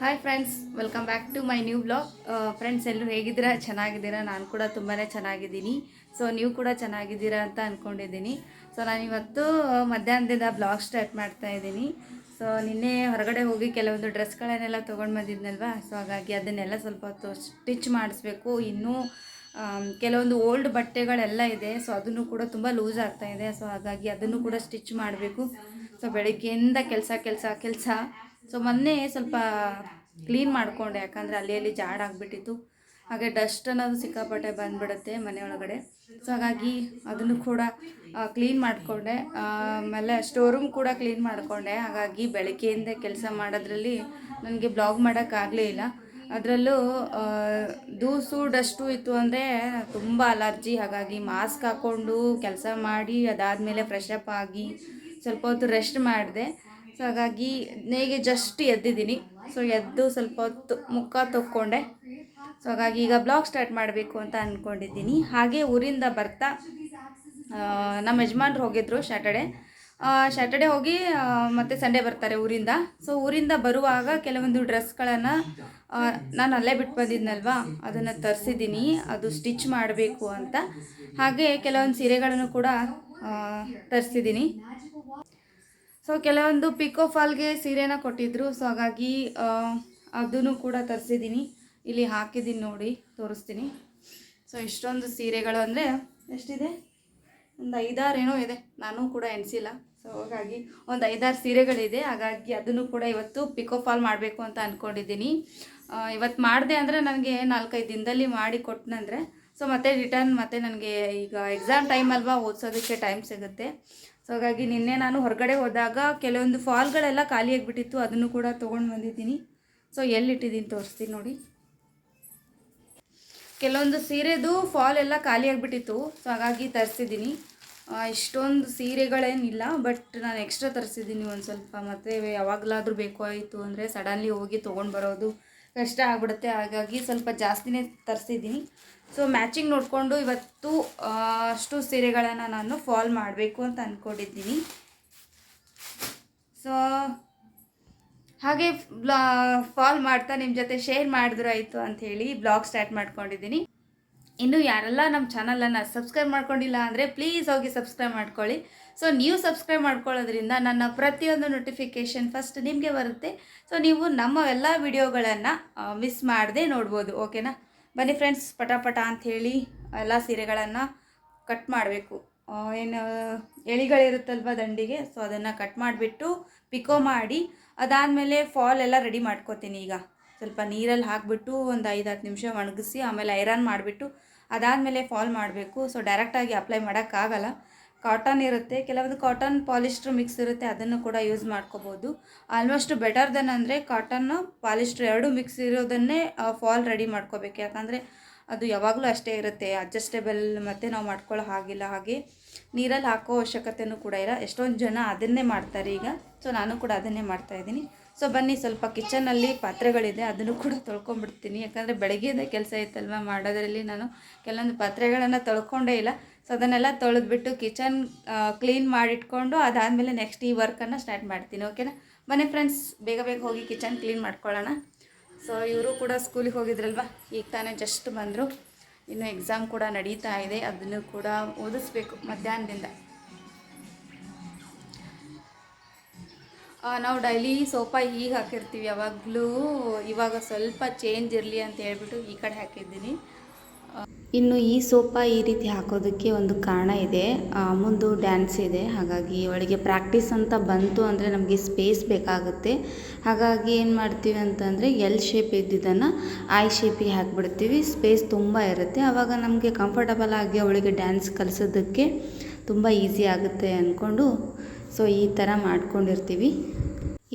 Hi friends welcome back to my new blog friends ಎಲ್ಲರೂ ಹೇಗಿದ್ದೀರಾ? ಚೆನ್ನಾಗಿದ್ದೀರಾ? ನಾನು ಕೂಡ ತುಂಬಾ ಚೆನ್ನಾಗಿದ್ದೀನಿ. ಸೊ ನೀವು ಕೂಡ ಚೆನ್ನಾಗಿದ್ದೀರಾ ಅಂತ ಅಂದ್ಕೊಂಡಿದ್ದೀನಿ ಸೊ ನಾನು ಇವತ್ತು ಮಧ್ಯಾಹ್ನದಿಂದ ಬ್ಲಾಗ್ ಸ್ಟಾರ್ಟ್ ಮಾಡ್ತಾ ಇದ್ದೀನಿ. ಸೊ ನಿನ್ನೆ ಹೊರಗಡೆ ಹೋಗಿ ಕೆಲವೊಂದು ಡ್ರೆಸ್ಗಳನ್ನೆಲ್ಲ ತೊಗೊಂಡು ಬಂದಿದ್ನಲ್ವಾ? ಸೊ ಹಾಗಾಗಿ ಅದನ್ನೆಲ್ಲ ಸ್ವಲ್ಪ ಹೊತ್ತು ಸ್ಟಿಚ್ ಮಾಡಿಸ್ಬೇಕು. ಇನ್ನೂ ಆಮ್, ಕೆಲವೊಂದು ಓಲ್ಡ್ ಬಟ್ಟೆಗಳೆಲ್ಲ ಇದೆ. ಸೊ ಅದನ್ನು ಕೂಡ ತುಂಬ ಲೂಸ್ ಆಗ್ತಾ ಇದೆ. ಸೊ ಹಾಗಾಗಿ ಅದನ್ನು ಕೂಡ ಸ್ಟಿಚ್ ಮಾಡಬೇಕು. ಸೊ ಬೆಳಗ್ಗೆಯಿಂದ ಕೆಲಸ ಕೆಲಸ ಕೆಲಸ. ಸೊ ಮೊನ್ನೆ ಸ್ವಲ್ಪ ಕ್ಲೀನ್ ಮಾಡಿಕೊಂಡೆ, ಯಾಕಂದರೆ ಅಲ್ಲಿ ಅಲ್ಲಿ ಜಾಡಾಗ್ಬಿಟ್ಟಿತ್ತು ಹಾಗೆ ಡಸ್ಟ್ ಅನ್ನೋದು ಸಿಕ್ಕಾಪಟ್ಟೆ ಬಂದ್ಬಿಡುತ್ತೆ ಮನೆ ಒಳಗಡೆ ಸೊ ಹಾಗಾಗಿ ಅದನ್ನು ಕೂಡ ಕ್ಲೀನ್ ಮಾಡಿಕೊಂಡೆ. ಆಮೇಲೆ ಸ್ಟೋರೂಮ್ ಕೂಡ ಕ್ಲೀನ್ ಮಾಡಿಕೊಂಡೆ. ಹಾಗಾಗಿ ಬೆಳಗ್ಗೆಯಿಂದ ಕೆಲಸ ಮಾಡೋದ್ರಲ್ಲಿ ನನಗೆ ಬ್ಲಾಗ್ ಮಾಡೋಕ್ಕಾಗಲೇ ಇಲ್ಲ. ಅದರಲ್ಲೂ ದೂಸು ಡಸ್ಟು ಇತ್ತು ಅಂದರೆ ತುಂಬ ಅಲರ್ಜಿ ಹಾಗಾಗಿ ಮಾಸ್ಕ್ ಹಾಕ್ಕೊಂಡು ಕೆಲಸ ಮಾಡಿ, ಅದಾದಮೇಲೆ ಫ್ರೆಶ್ ಅಪ್ ಆಗಿ ಸ್ವಲ್ಪ ಹೊತ್ತು ರೆಸ್ಟ್ ಮಾಡಿದೆ. ಸೊ ಹಾಗಾಗಿ ನೇಗೆ ಜಸ್ಟ್ ಎದ್ದಿದ್ದೀನಿ. ಸೊ ಎದ್ದು ಸ್ವಲ್ಪ ಹೊತ್ತು ಮುಖ ತೊಕ್ಕೊಂಡೆ. ಸೊ ಹಾಗಾಗಿ ಈಗ ಬ್ಲಾಗ್ ಸ್ಟಾರ್ಟ್ ಮಾಡಬೇಕು ಅಂತ ಅಂದ್ಕೊಂಡಿದ್ದೀನಿ ಹಾಗೆ ಊರಿಂದ ಬರ್ತಾ ನಮ್ಮ ಯಜಮಾನ್ರು ಹೋಗಿದ್ರು ಸ್ಯಾಟರ್ಡೆ ಸ್ಯಾಟರ್ಡೆ ಹೋಗಿ ಮತ್ತು ಸಂಡೇ ಬರ್ತಾರೆ ಊರಿಂದ. ಸೊ ಊರಿಂದ ಬರುವಾಗ ಕೆಲವೊಂದು ಡ್ರೆಸ್ಗಳನ್ನು ನಾನು ಅಲ್ಲೇ ಬಿಟ್ಟು ಬಂದಿದ್ನಲ್ವಾ? ಅದನ್ನು ತರಿಸಿದ್ದೀನಿ. ಅದು ಸ್ಟಿಚ್ ಮಾಡಬೇಕು ಅಂತ. ಹಾಗೆ ಕೆಲವೊಂದು ಸೀರೆಗಳನ್ನು ಕೂಡ ತರಿಸಿದ್ದೀನಿ. ಸೊ ಕೆಲವೊಂದು ಪಿಕೋ ಫಾಲ್ಗೆ ಸೀರೆನ ಕೊಟ್ಟಿದ್ರು. ಸೊ ಹಾಗಾಗಿ ಅದನ್ನು ಕೂಡ ತರಿಸಿದ್ದೀನಿ. ಇಲ್ಲಿ ಹಾಕಿದ್ದೀನಿ ನೋಡಿ, ತೋರಿಸ್ತೀನಿ. ಸೊ ಇಷ್ಟೊಂದು ಸೀರೆಗಳು ಅಂದರೆ ಎಷ್ಟಿದೆ? ಒಂದು ಐದಾರು ಏನೋ ಇದೆ. ನಾನು ಕೂಡ ಎಣಿಸಿಲ್ಲ. ಸೊ ಹಾಗಾಗಿ ಒಂದು ಐದಾರು ಸೀರೆಗಳಿದೆ. ಹಾಗಾಗಿ ಅದನ್ನು ಕೂಡ ಇವತ್ತು ಪಿಕೋ ಫಾಲ್ ಮಾಡಬೇಕು ಅಂತ ಅಂದ್ಕೊಂಡಿದ್ದೀನಿ ಇವತ್ತು ಮಾಡಿದೆ ಅಂದರೆ ನನಗೆ ನಾಲ್ಕೈದು ದಿನದಲ್ಲಿ ಮಾಡಿ ಕೊಟ್ಟನಂದರೆ ಸೊ ಮತ್ತೆ ರಿಟರ್ನ್ ಮತ್ತೆ ನನಗೆ ಈಗ ಎಕ್ಸಾಮ್ ಟೈಮ್ ಅಲ್ವಾ, ಓದಿಸೋದಕ್ಕೆ ಟೈಮ್ ಸಿಗುತ್ತೆ. ಸೊ ಹಾಗಾಗಿ ನಿನ್ನೆ ನಾನು ಹೊರಗಡೆ ಹೋದಾಗ ಕೆಲವೊಂದು ಫಾಲ್ಗಳೆಲ್ಲ ಖಾಲಿಯಾಗಿಬಿಟ್ಟಿತ್ತು ಅದನ್ನು ಕೂಡ ತೊಗೊಂಡು ಬಂದಿದ್ದೀನಿ. ಸೊ ಎಲ್ಲಿಟ್ಟಿದ್ದೀನಿ ತೋರಿಸ್ತೀನಿ ನೋಡಿ. ಕೆಲವೊಂದು ಸೀರೆದು ಫಾಲ್ ಎಲ್ಲ ಖಾಲಿ ಆಗಿಬಿಟ್ಟಿತ್ತು ಸೊ ಹಾಗಾಗಿ ತರಿಸಿದ್ದೀನಿ. ಇಷ್ಟೊಂದು ಸೀರೆಗಳೇನಿಲ್ಲ ಬಟ್ ನಾನು ಎಕ್ಸ್ಟ್ರಾ ತರಿಸಿದ್ದೀನಿ ಒಂದು ಸ್ವಲ್ಪ. ಮತ್ತು ಯಾವಾಗಲಾದರೂ ಬೇಕು ಆಯಿತು ಅಂದರೆ ಸಡನ್ಲಿ ಹೋಗಿ ತೊಗೊಂಡು ಬರೋದು. ಕಷ್ಟ ಆಗ್ಬಿಡುತ್ತೆ. ಹಾಗಾಗಿ ಸ್ವಲ್ಪ ಜಾಸ್ತಿನೇ ತರಿಸಿದ್ದೀನಿ. ಸೊ ಮ್ಯಾಚಿಂಗ್ ನೋಡಿಕೊಂಡು ಇವತ್ತು ಅಷ್ಟು ಸೀರೆಗಳನ್ನು ನಾನು ಫಾಲ್ ಮಾಡಬೇಕು ಅಂತ ಅಂದ್ಕೊಂಡಿದ್ದೀನಿ ಸೊ ಹಾಗೆ ಬ್ಲಾ ಫಾಲ್ ಮಾಡ್ತಾ ನಿಮ್ಮ ಜೊತೆ ಶೇರ್ ಮಾಡಿದ್ರು ಆಯಿತು ಅಂಥೇಳಿ ಬ್ಲಾಗ್ ಸ್ಟಾರ್ಟ್ ಮಾಡ್ಕೊಂಡಿದ್ದೀನಿ. ಇನ್ನು ಯಾರೆಲ್ಲ ನಮ್ಮ ಚಾನಲನ್ನು ಸಬ್ಸ್ಕ್ರೈಬ್ ಮಾಡ್ಕೊಂಡಿಲ್ಲ ಅಂದರೆ ಪ್ಲೀಸ್ ಹೋಗಿ ಸಬ್ಸ್ಕ್ರೈಬ್ ಮಾಡ್ಕೊಳ್ಳಿ. ಸೊ ನೀವು ಸಬ್ಸ್ಕ್ರೈಬ್ ಮಾಡ್ಕೊಳ್ಳೋದ್ರಿಂದ ನನ್ನ ಪ್ರತಿಯೊಂದು ನೋಟಿಫಿಕೇಷನ್ ಫಸ್ಟ್ ನಿಮಗೆ ಬರುತ್ತೆ. ಸೊ ನೀವು ನಮ್ಮ ಎಲ್ಲ ವಿಡಿಯೋಗಳನ್ನು ಮಿಸ್ ಮಾಡದೆ ನೋಡ್ಬೋದು ಓಕೆನಾ ಬನ್ನಿ ಫ್ರೆಂಡ್ಸ್ ಪಟಾಪಟ ಅಂತ ಹೇಳಿ ಎಲ್ಲ ಸೀರೆಗಳನ್ನು ಕಟ್ ಮಾಡಬೇಕು. ಏನು ಎಳಿಗಳಿರುತ್ತಲ್ವ ದಂಡಿಗೆ? ಸೊ ಅದನ್ನು ಕಟ್ ಮಾಡಿಬಿಟ್ಟು ಪಿಕೋ ಮಾಡಿ, ಅದಾದಮೇಲೆ ಫಾಲ್ ಎಲ್ಲ ರೆಡಿ ಮಾಡ್ಕೋತೀನಿ ಈಗ. ಸ್ವಲ್ಪ ನೀರಲ್ಲಿ ಹಾಕಿಬಿಟ್ಟು ಒಂದು ಐದು ಹತ್ತು ನಿಮಿಷ ಒಣಗಿಸಿ, ಆಮೇಲೆ ಐರನ್ ಮಾಡಿಬಿಟ್ಟು ಅದಾದಮೇಲೆ ಫಾಲ್ ಮಾಡಬೇಕು. ಸೊ ಡೈರೆಕ್ಟಾಗಿ ಅಪ್ಲೈ ಮಾಡೋಕ್ಕಾಗಲ್ಲ. ಕಾಟನ್ ಇರುತ್ತೆ, ಕೆಲವೊಂದು ಕಾಟನ್ ಪಾಲಿಸ್ಟ್ರ್ ಮಿಕ್ಸ್ ಇರುತ್ತೆ, ಅದನ್ನು ಕೂಡ ಯೂಸ್ ಮಾಡ್ಕೋಬೋದು. ಆಲ್ಮೋಸ್ಟ್ ಬೆಟರ್ ದೆನ್ ಅಂದರೆ ಕಾಟನ್ನು ಪಾಲಿಸ್ಟ್ರ್ ಎರಡು ಮಿಕ್ಸ್ ಇರೋದನ್ನೇ ಫಾಲ್ ರೆಡಿ ಮಾಡ್ಕೋಬೇಕು. ಯಾಕಂದರೆ ಅದು ಯಾವಾಗಲೂ ಅಷ್ಟೇ ಇರುತ್ತೆ, ಅಡ್ಜಸ್ಟೇಬಲ್ ಮತ್ತು ನಾವು ಮಾಡ್ಕೊಳ್ಳೋ ಹಾಗಿಲ್ಲ ಹಾಗೆ. ನೀರಲ್ಲಿ ಹಾಕೋ ಅವಶ್ಯಕತೆಯೂ ಕೂಡ ಇಲ್ಲ, ಎಷ್ಟೊಂದು ಜನ ಅದನ್ನೇ ಮಾಡ್ತಾರೆ ಈಗ. ಸೊ ನಾನು ಕೂಡ ಅದನ್ನೇ ಮಾಡ್ತಾ ಇದ್ದೀನಿ. ಸೊ ಬನ್ನಿ, ಸ್ವಲ್ಪ ಕಿಚನಲ್ಲಿ ಪಾತ್ರೆಗಳಿದೆ, ಅದನ್ನು ಕೂಡ ತೊಳ್ಕೊಂಬಿಡ್ತೀನಿ ಯಾಕಂದರೆ ಬೆಳಗ್ಗೆಯಿಂದ ಕೆಲಸ ಇತ್ತಲ್ವ, ಮಾಡೋದರಲ್ಲಿ ನಾನು ಕೆಲವೊಂದು ಪಾತ್ರೆಗಳನ್ನು ತೊಳ್ಕೊಂಡೇ ಇಲ್ಲ. ಸೊ ಅದನ್ನೆಲ್ಲ ತೊಳೆದ್ಬಿಟ್ಟು ಕಿಚನ್ ಕ್ಲೀನ್ ಮಾಡಿಟ್ಕೊಂಡು ಅದಾದಮೇಲೆ ನೆಕ್ಸ್ಟ್ ಈ ವರ್ಕನ್ನು ಸ್ಟಾರ್ಟ್ ಮಾಡ್ತೀನಿ ಓಕೆನಾ ಮನೆ ಫ್ರೆಂಡ್ಸ್ ಬೇಗ ಬೇಗ ಹೋಗಿ ಕಿಚನ್ ಕ್ಲೀನ್ ಮಾಡ್ಕೊಳ್ಳೋಣ. ಸೊ ಇವರು ಕೂಡ ಸ್ಕೂಲಿಗೆ ಹೋಗಿದ್ರಲ್ವ? ಈಗ ತಾನೇ ಜಸ್ಟ್ ಬಂದರು. ಇನ್ನು ಎಕ್ಸಾಮ್ ಕೂಡ ನಡೀತಾ ಇದೆ, ಅದನ್ನು ಕೂಡ ಓದಿಸ್ಬೇಕು ಮಧ್ಯಾಹ್ನದಿಂದ. ನಾವು ಡೈಲಿ ಸೋಫಾ ಈಗ ಹಾಕಿರ್ತೀವಿ, ಯಾವಾಗಲೂ ಇವಾಗ ಸ್ವಲ್ಪ ಚೇಂಜ್ ಇರಲಿ ಅಂತ ಹೇಳ್ಬಿಟ್ಟು ಈ ಕಡೆ ಹಾಕಿದ್ದೀನಿ. ಇನ್ನು ಈ ಸೋಫಾ ಈ ರೀತಿ ಹಾಕೋದಕ್ಕೆ ಒಂದು ಕಾರಣ ಇದೆ. ಮುಂದು ಡ್ಯಾನ್ಸ್ ಇದೆ. ಹಾಗಾಗಿ ಅವಳಿಗೆ ಪ್ರಾಕ್ಟೀಸ್ ಅಂತ ಬಂತು ಅಂದರೆ ನಮಗೆ ಸ್ಪೇಸ್ ಬೇಕಾಗುತ್ತೆ. ಹಾಗಾಗಿ ಏನು ಮಾಡ್ತೀವಿ ಅಂತಂದರೆ ಎಲ್ ಶೇಪ್ ಇದ್ದಿದ್ದನ್ನು ಐ ಶೇಪಿಗೆ ಹಾಕಿಬಿಡ್ತೀವಿ. ಸ್ಪೇಸ್ ತುಂಬ ಇರುತ್ತೆ. ಆವಾಗ ನಮಗೆ ಕಂಫರ್ಟಬಲ್ ಆಗಿ ಅವಳಿಗೆ ಡ್ಯಾನ್ಸ್ ಕಲಿಸೋದಕ್ಕೆ ತುಂಬ ಈಸಿ ಆಗುತ್ತೆ ಅಂದ್ಕೊಂಡು ಸೊ ಈ ಥರ ಮಾಡ್ಕೊಂಡಿರ್ತೀವಿ.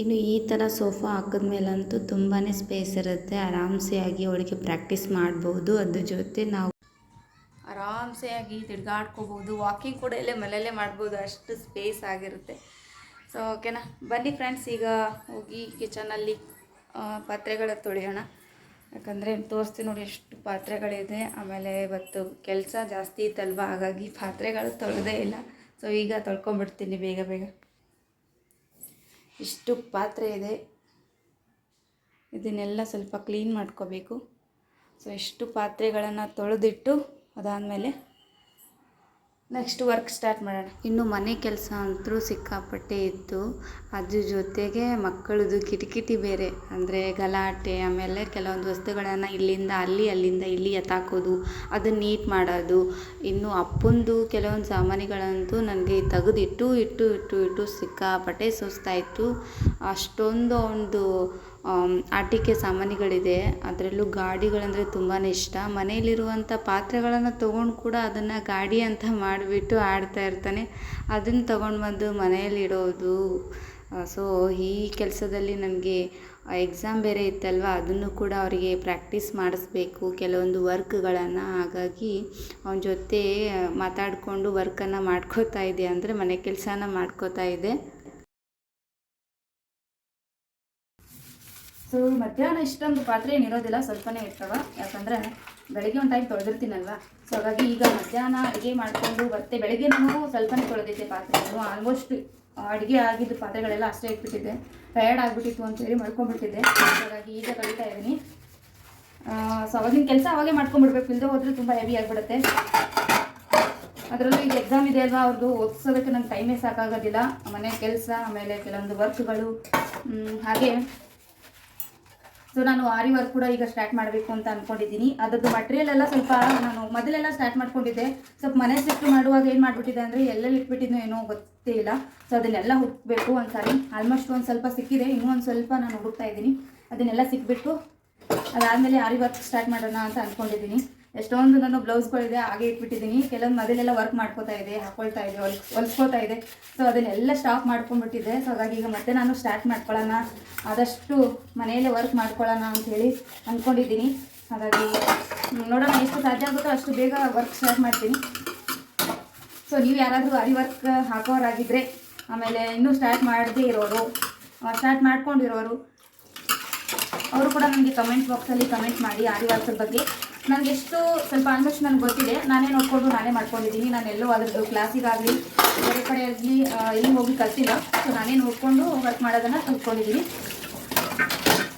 ಇನ್ನು ಈ ಥರ ಸೋಫಾ ಹಾಕಿದ್ಮೇಲಂತೂ ತುಂಬಾ ಸ್ಪೇಸ್ ಇರುತ್ತೆ. ಆರಾಮ್ಸೆಯಾಗಿ ಅವಳಿಗೆ ಪ್ರಾಕ್ಟೀಸ್ ಮಾಡ್ಬೋದು. ಅದ್ರ ಜೊತೆ ನಾವು ಆರಾಮ್ಸೆಯಾಗಿ ತಿರ್ಗಾಡ್ಕೋಬೋದು. ವಾಕಿಂಗ್ ಕೂಡ ಇಲ್ಲೇ ಮನೆಯಲ್ಲೇ ಮಾಡ್ಬೋದು. ಅಷ್ಟು ಸ್ಪೇಸ್ ಆಗಿರುತ್ತೆ. ಸೊ ಓಕೆನಾ ಬನ್ನಿ ಫ್ರೆಂಡ್ಸ್ ಈಗ ಹೋಗಿ ಕಿಚನಲ್ಲಿ ಪಾತ್ರೆಗಳ ತೊಳೆಯೋಣ. ಯಾಕಂದರೆ ತೋರಿಸ್ತೀನಿ ನೋಡಿ ಎಷ್ಟು ಪಾತ್ರೆಗಳಿದೆ. ಆಮೇಲೆ ಇವತ್ತು ಕೆಲಸ ಜಾಸ್ತಿ ಇತ್ತಲ್ವ? ಹಾಗಾಗಿ ಪಾತ್ರೆಗಳು ತೊಳೆದೇ ಇಲ್ಲ. ಸೊ ಈಗ ತೊಳ್ಕೊಂಬಿಡ್ತೀನಿ ಬೇಗ ಬೇಗ. ಇಷ್ಟು ಪಾತ್ರೆ ಇದೆ. ಇದನ್ನೆಲ್ಲ ಸ್ವಲ್ಪ ಕ್ಲೀನ್ ಮಾಡ್ಕೋಬೇಕು. ಸೊ ಇಷ್ಟು ಪಾತ್ರೆಗಳನ್ನು ತೊಳೆದಿಟ್ಟು ಅದಾದಮೇಲೆ ನೆಕ್ಸ್ಟ್ ವರ್ಕ್ ಸ್ಟಾರ್ಟ್ ಮಾಡೋಣ. ಇನ್ನು ಮನೆ ಕೆಲಸ ಅಂತೂ ಸಿಕ್ಕಾಪಟ್ಟೆ ಇತ್ತು. ಅದ್ರ ಜೊತೆಗೆ ಮಕ್ಕಳದು ಕಿಟಕಿಟಿ ಬೇರೆ. ಅಂದರೆ ಗಲಾಟೆ, ಆಮೇಲೆ ಕೆಲವೊಂದು ವಸ್ತುಗಳನ್ನು ಇಲ್ಲಿಂದ ಅಲ್ಲಿ, ಅಲ್ಲಿಂದ ಇಲ್ಲಿ ಎತ್ತಾಕೋದು, ಅದನ್ನು ನೀಟ್ ಮಾಡೋದು. ಇನ್ನು ಅಪ್ಪಂದು ಕೆಲವೊಂದು ಸಾಮಾನುಗಳಂತೂ ನನಗೆ ತೆಗೆದಿಟ್ಟು ಇಟ್ಟು ಇಟ್ಟು ಇಟ್ಟು ಸಿಕ್ಕಾಪಟ್ಟೆ ಸುಸ್ತಾಯಿತು. ಅಷ್ಟೊಂದು ಒಂದು ಆಟಿಕೆ ಸಾಮಾನುಗಳಿದೆ. ಅದರಲ್ಲೂ ಗಾಡಿಗಳಂದರೆ ತುಂಬಾ ಇಷ್ಟ. ಮನೆಯಲ್ಲಿರುವಂಥ ಪಾತ್ರೆಗಳನ್ನು ತೊಗೊಂಡು ಕೂಡ ಅದನ್ನು ಗಾಡಿ ಅಂತ ಮಾಡಿಬಿಟ್ಟು ಆಡ್ತಾ ಇರ್ತಾನೆ. ಅದನ್ನು ತೊಗೊಂಡು ಬಂದು ಮನೆಯಲ್ಲಿಡೋದು ಸೊ ಈ ಕೆಲಸದಲ್ಲಿ ನನಗೆ ಎಕ್ಸಾಮ್ ಬೇರೆ ಇತ್ತಲ್ವ? ಅದನ್ನು ಕೂಡ ಅವರಿಗೆ ಪ್ರಾಕ್ಟೀಸ್ ಮಾಡಿಸ್ಬೇಕು. ಕೆಲವೊಂದು ವರ್ಕ್ಗಳನ್ನು. ಹಾಗಾಗಿ ಅವನ ಜೊತೆ ಮಾತಾಡಿಕೊಂಡು ವರ್ಕನ್ನು ಮಾಡ್ಕೋತಾ ಇದೆ ಅಂದರೆ ಮನೆ ಕೆಲಸನ ಮಾಡ್ಕೋತಾ ಇದ್ದೆ ಸೊ ಮಧ್ಯಾಹ್ನ ಇಷ್ಟೊಂದು ಪಾತ್ರೆ ಏನಿರೋದಿಲ್ಲ, ಸ್ವಲ್ಪನೇ ಇರ್ತವ. ಯಾಕಂದರೆ ಬೆಳಗ್ಗೆ ಒಂದು ಟೈಮ್ ತೊಳೆದಿರ್ತೀನಲ್ವ? ಸೊ ಹಾಗಾಗಿ ಈಗ ಮಧ್ಯಾಹ್ನ ಅಡುಗೆ ಮಾಡಿಕೊಂಡು ಮತ್ತೆ ಬೆಳಗ್ಗೆ ನಾನು ಸ್ವಲ್ಪನೇ ತೊಳೆದಿದ್ದೆ ಪಾತ್ರೆಗಳು ಆಲ್ಮೋಸ್ಟ್ ಅಡುಗೆ ಆಗಿದ್ದ ಪಾತ್ರೆಗಳೆಲ್ಲ ಅಷ್ಟೇ ಇಟ್ಬಿಟ್ಟಿದ್ದೆ. ಟಯರ್ಡ್ ಆಗಿಬಿಟ್ಟಿತ್ತು ಅಂತೇಳಿ ಮಾಡ್ಕೊಂಡ್ಬಿಟ್ಟಿದ್ದೆ ಹಾಗಾಗಿ ಈಗ ಕಲಿತಾ ಇದ್ದೀನಿ. ಸೊ ಅವಾಗಿನ ಕೆಲಸ ಅವಾಗೇ ಮಾಡ್ಕೊಂಡ್ಬಿಡ್ಬೇಕು. ಇಲ್ಲದೆ ಹೋದರೆ ತುಂಬ ಹೆವಿ ಆಗಿಬಿಡುತ್ತೆ. ಅದರಲ್ಲೂ ಈಗ ಎಕ್ಸಾಮ್ ಇದೆ ಅಲ್ವಾ? ಅವ್ರದ್ದು ಓದಿಸೋದಕ್ಕೆ ನಂಗೆ ಟೈಮೇ ಸಾಕಾಗೋದಿಲ್ಲ. ಮನೆ ಕೆಲಸ, ಆಮೇಲೆ ಕೆಲವೊಂದು ವರ್ಕ್ಗಳು ಹಾಗೆ. ಸೊ ನಾನು ಆರಿ ವರ್ಕ್ ಕೂಡ ಈಗ ಸ್ಟಾರ್ಟ್ ಮಾಡಬೇಕು ಅಂತ ಅಂದ್ಕೊಂಡಿದ್ದೀನಿ ಅದರದ್ದು ಮಟೀರಿಯಲ್ ಎಲ್ಲ ಸ್ವಲ್ಪ ನಾನು ಮೊದಲೆಲ್ಲ ಸ್ಟಾರ್ಟ್ ಮಾಡ್ಕೊಂಡಿದ್ದೆ. ಸ್ವಲ್ಪ ಮನೆ ಶಿಫ್ಟ್ ಮಾಡುವಾಗ ಏನು ಮಾಡಿಬಿಟ್ಟಿದೆ ಅಂದರೆ ಎಲ್ಲೆಲ್ಲಿ ಇಟ್ಬಿಟ್ಟಿದ್ನೋ ಏನೋ ಗೊತ್ತೇ ಇಲ್ಲ. ಸೊ ಅದನ್ನೆಲ್ಲ ಹುಡುಕ್ಬೇಕು ಒಂದ್ಸಾರಿ. ಆಲ್ಮೋಸ್ಟ್ ಒಂದು ಸ್ವಲ್ಪ ಸಿಕ್ಕಿದೆ. ಇನ್ನೂ ಒಂದು ಸ್ವಲ್ಪ ನಾನು ಹುಡುಕ್ತಾ ಇದ್ದೀನಿ. ಅದನ್ನೆಲ್ಲ ಸಿಕ್ಬಿಟ್ಟು ಅದಾದಮೇಲೆ ಆರಿ ವರ್ಕ್ ಸ್ಟಾರ್ಟ್ ಮಾಡೋಣ ಅಂತ ಅಂದ್ಕೊಂಡಿದ್ದೀನಿ ಎಷ್ಟೊಂದು ನಾನು ಬ್ಲೌಸ್ಗಳಿದೆ, ಹಾಗೆ ಇಟ್ಬಿಟ್ಟಿದ್ದೀನಿ. ಕೆಲವೊಂದು ಮೊದಲೆಲ್ಲ ವರ್ಕ್ ಮಾಡ್ಕೋತಾ ಇದೆ, ಹಾಕೊಳ್ತಾ ಇದೆ, ಹೊಲ್, ಹೊಲ್ಸ್ಕೋತಾ ಇದೆ. ಸೊ ಅದನ್ನೆಲ್ಲ ಸ್ಟಾಪ್ ಮಾಡ್ಕೊಂಡ್ಬಿಟ್ಟಿದ್ದೆ. ಸೊ ಹಾಗಾಗಿ ಈಗ ಮತ್ತೆ ನಾನು ಸ್ಟಾರ್ಟ್ ಮಾಡ್ಕೊಳ್ಳೋಣ. ಆದಷ್ಟು ಮನೆಯಲ್ಲೇ ವರ್ಕ್ ಮಾಡ್ಕೊಳ್ಳೋಣ ಅಂಥೇಳಿ ಅಂದ್ಕೊಂಡಿದ್ದೀನಿ ಹಾಗಾಗಿ ನೋಡೋಣ ಎಷ್ಟು ಸಾಧ್ಯ ಆಗುತ್ತೋ ಅಷ್ಟು ಬೇಗ ವರ್ಕ್ ಸ್ಟಾರ್ಟ್ ಮಾಡ್ತೀನಿ. ಸೊ ನೀವು ಯಾರಾದರೂ ಅರಿ ವರ್ಕ್ ಹಾಕೋರಾಗಿದ್ದರೆ ಆಮೇಲೆ ಇನ್ನೂ ಸ್ಟಾರ್ಟ್ ಮಾಡದೇ ಇರೋರು ಸ್ಟಾರ್ಟ್ ಮಾಡ್ಕೊಂಡಿರೋರು, ಅವರು ಕೂಡ ನನಗೆ ಕಮೆಂಟ್ ಬಾಕ್ಸಲ್ಲಿ ಕಮೆಂಟ್ ಮಾಡಿ ಆರಿ ವರ್ಕ್ ಬಗ್ಗೆ ನನಗೆ ಎಷ್ಟು ಸ್ವಲ್ಪ ಆಲ್ಮೋಸ್ಟ್ ನನಗೆ ಗೊತ್ತಿದೆ. ನಾನೇ ನೋಡಿಕೊಂಡು ನಾನೇ ಮಾಡ್ಕೊಂಡಿದ್ದೀನಿ. ನಾನು ಎಲ್ಲೋ ಅದ್ರದ್ದು ಕ್ಲಾಸಿಗಾಗಲಿ, ಬೇರೆ ಕಡೆ ಆಗಲಿ ಎಲ್ಲಿ ಹೋಗಿ ಕಲ್ತಿಲ್ಲ. ಸೊ ನಾನೇ ನೋಡಿಕೊಂಡು ವರ್ಕ್ ಮಾಡೋದನ್ನು ಕಲ್ತ್ಕೊಂಡಿದ್ದೀನಿ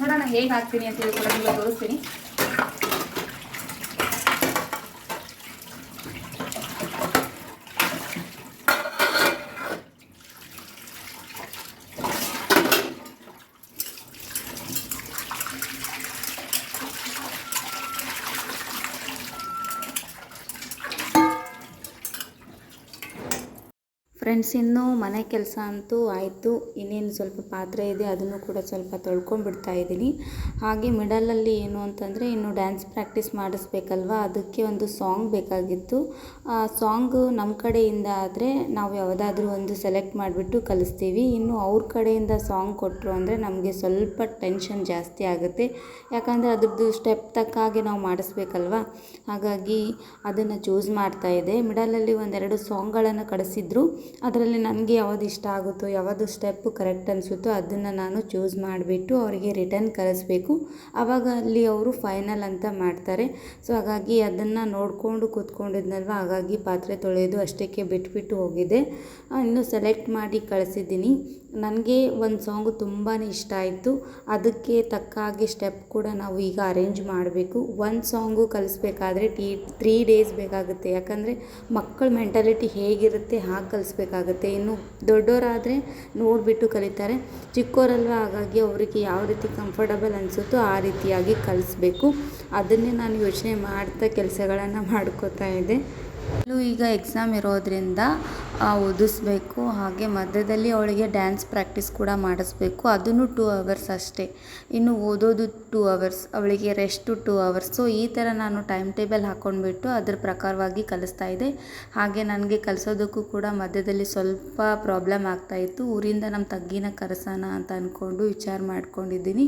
ನೋಡೋಣ ಹೇಗೆ ಹಾಕ್ತೀನಿ ಅಂತೇಳಿ ಕೂಡ ನಿಮಗೆ ತೋರಿಸ್ತೀನಿ. ಫ್ರೆಂಡ್ಸ್ ಇನ್ನು ಮನೆ ಕೆಲಸ ಅಂತೂ ಆಯಿತು. ಇನ್ನೇನು ಸ್ವಲ್ಪ ಪಾತ್ರೆ ಇದೆ, ಅದನ್ನು ಕೂಡ ಸ್ವಲ್ಪ ತೊಳ್ಕೊಂಡ್ಬಿಡ್ತಾ ಇದ್ದೀನಿ. ಹಾಗೆ ಮಿಡಲಲ್ಲಿ ಏನು ಅಂತಂದರೆ ಇನ್ನು ಡ್ಯಾನ್ಸ್ ಪ್ರಾಕ್ಟೀಸ್ ಮಾಡಿಸ್ಬೇಕಲ್ವ? ಅದಕ್ಕೆ ಒಂದು ಸಾಂಗ್ ಬೇಕಾಗಿತ್ತು. ಆ ಸಾಂಗು ನಮ್ಮ ಕಡೆಯಿಂದ ಆದರೆ ನಾವು ಯಾವುದಾದ್ರೂ ಒಂದು ಸೆಲೆಕ್ಟ್ ಮಾಡಿಬಿಟ್ಟು ಕಲಿಸ್ತೀವಿ. ಇನ್ನು ಅವ್ರ ಕಡೆಯಿಂದ ಸಾಂಗ್ ಕೊಟ್ಟರು ಅಂದರೆ ನಮಗೆ ಸ್ವಲ್ಪ ಟೆನ್ಷನ್ ಜಾಸ್ತಿ ಆಗುತ್ತೆ. ಯಾಕಂದರೆ ಅದ್ರದ್ದು ಸ್ಟೆಪ್ ತಕ್ಕ ಹಾಗೆ ನಾವು ಮಾಡಿಸ್ಬೇಕಲ್ವ? ಹಾಗಾಗಿ ಅದನ್ನು ಚೂಸ್ ಮಾಡ್ತಾ ಇದ್ದೆ ಮಿಡಲಲ್ಲಿ ಒಂದೆರಡು ಸಾಂಗ್ಗಳನ್ನು ಕಳಿಸಿದ್ರು. ಅದರಲ್ಲಿ ನನಗೆ ಯಾವುದು ಇಷ್ಟ ಆಗುತ್ತೋ, ಯಾವುದು ಸ್ಟೆಪ್ ಕರೆಕ್ಟ್ ಅನಿಸುತ್ತೋ ಅದನ್ನು ನಾನು ಚೂಸ್ ಮಾಡಿಬಿಟ್ಟು ಅವರಿಗೆ ರಿಟರ್ನ್ ಕಳಿಸ್ಬೇಕು. ಆವಾಗ ಅಲ್ಲಿ ಅವರು ಫೈನಲ್ ಅಂತ ಮಾಡ್ತಾರೆ. ಸೊ ಹಾಗಾಗಿ ಅದನ್ನು ನೋಡಿಕೊಂಡು ಕೂತ್ಕೊಂಡಿದ್ನಲ್ವ? ಹಾಗಾಗಿ ಪಾತ್ರೆ ತೊಳೆಯೋದು ಅಷ್ಟಕ್ಕೆ ಬಿಟ್ಬಿಟ್ಟು ಹೋಗಿದೆ. ಇನ್ನು ಸೆಲೆಕ್ಟ್ ಮಾಡಿ ಕಳಿಸಿದ್ದೀನಿ. ನನಗೆ ಒಂದು ಸಾಂಗು ತುಂಬಾ ಇಷ್ಟ ಆಯಿತು. ಅದಕ್ಕೆ ತಕ್ಕ ಹಾಗೆ ಸ್ಟೆಪ್ ಕೂಡ ನಾವು ಈಗ ಅರೇಂಜ್ ಮಾಡಬೇಕು. ಒಂದು ಸಾಂಗು ಕಲಿಸ್ಬೇಕಾದ್ರೆ ಟೀ ತ್ರೀ ಡೇಸ್ ಬೇಕಾಗುತ್ತೆ. ಯಾಕಂದರೆ ಮಕ್ಕಳ ಮೆಂಟಾಲಿಟಿ ಹೇಗಿರುತ್ತೆ ಹಾಗೆ ಕಲಿಸ್ಬೇಕಾಗುತ್ತೆ. ಇನ್ನು ದೊಡ್ಡವರಾದರೆ ನೋಡಿಬಿಟ್ಟು ಕಲಿತಾರೆ. ಚಿಕ್ಕವರಲ್ವ ಹಾಗಾಗಿ ಅವರಿಗೆ ಯಾವ ರೀತಿ ಕಂಫರ್ಟಬಲ್ ಅನಿಸುತ್ತೋ ಆ ರೀತಿಯಾಗಿ ಕಲಿಸ್ಬೇಕು. ಅದನ್ನೇ ನಾನು ಯೋಚನೆ ಮಾಡ್ತಾ ಕೆಲಸಗಳನ್ನು ಮಾಡ್ಕೋತಾ ಇದ್ದೆ. ಈಗ ಎಕ್ಸಾಮ್ ಇರೋದ್ರಿಂದ ಓದಿಸ್ಬೇಕು ಹಾಗೆ ಮಧ್ಯದಲ್ಲಿ ಅವಳಿಗೆ ಡ್ಯಾನ್ಸ್ ಪ್ರಾಕ್ಟೀಸ್ ಕೂಡ ಮಾಡಿಸ್ಬೇಕು. ಅದೂ ಟೂ ಅವರ್ಸ್ ಅಷ್ಟೇ. ಇನ್ನು ಓದೋದು ಟೂ ಅವರ್ಸ್ ಅವಳಿಗೆ ರೆಸ್ಟು ಟೂ ಅವರ್ಸ್ ಸೊ ಈ ಥರ ನಾನು ಟೈಮ್ ಟೇಬಲ್ ಹಾಕ್ಕೊಂಡ್ಬಿಟ್ಟು ಅದ್ರ ಪ್ರಕಾರವಾಗಿ ಕಲಿಸ್ತಾ ಇದ್ದೆ. ಹಾಗೆ ನನಗೆ ಕಲಿಸೋದಕ್ಕೂ ಕೂಡ ಮಧ್ಯದಲ್ಲಿ ಸ್ವಲ್ಪ ಪ್ರಾಬ್ಲಮ್ ಆಗ್ತಾಯಿತ್ತು ಊರಿಂದ ನಮ್ಮ ತಗ್ಗಿನ ಕರೆಸೋಣ ಅಂತ ಅಂದ್ಕೊಂಡು ವಿಚಾರ ಮಾಡ್ಕೊಂಡಿದ್ದೀನಿ.